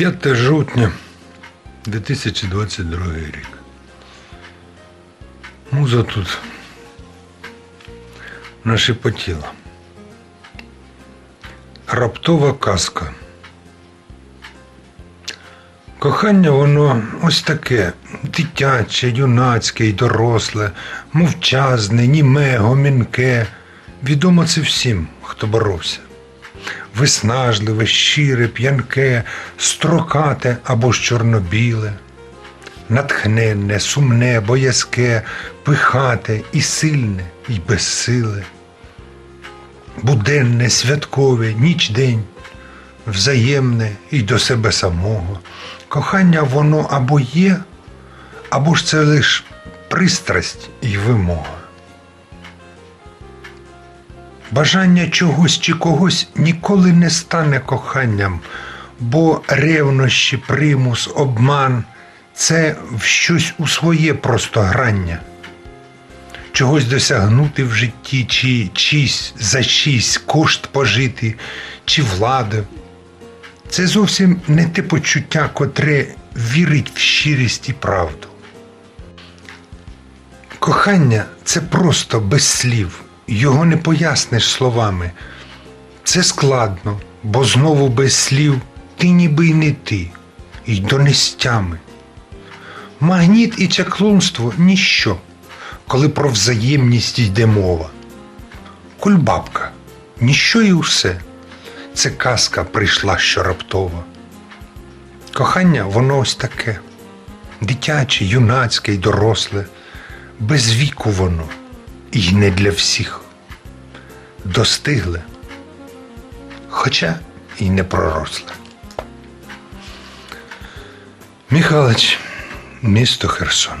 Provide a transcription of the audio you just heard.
5 жовтня 2022 рік. Муза тут нашепотіла. Раптова казка. Кохання воно ось таке дитяче, юнацьке й доросле, мовчазне, німе, гомінке. Відомо це всім, хто боровся. Виснажливе, щире, п'янке, строкате або ж чорнобіле, натхненне, сумне, боязке, пихате і сильне, і безсиле, буденне, святкове, ніч день, взаємне і до себе самого. Кохання воно або є, або ж це лиш пристрасть і вимога. Бажання чогось чи когось ніколи не стане коханням, бо ревнощі, примус, обман це в щось у своє просто грання. Чогось досягнути в житті, чи чийсь за чийсь кошт пожити, чи влади. Це зовсім не те почуття, котре вірить в щирість і правду. Кохання це просто без слів, його не поясниш словами. Це складно, бо знову без слів ти ніби й не ти, й до нестями. Магніт і чаклунство ніщо, коли про взаємність йде мова. Кульбабка, ніщо і усе. Це казка прийшла що раптово. Кохання воно ось таке, дитяче, юнацьке й доросле, без віку воно, і не для всіх. Достигли, хоча і не проросле. Михалич, місто Херсон.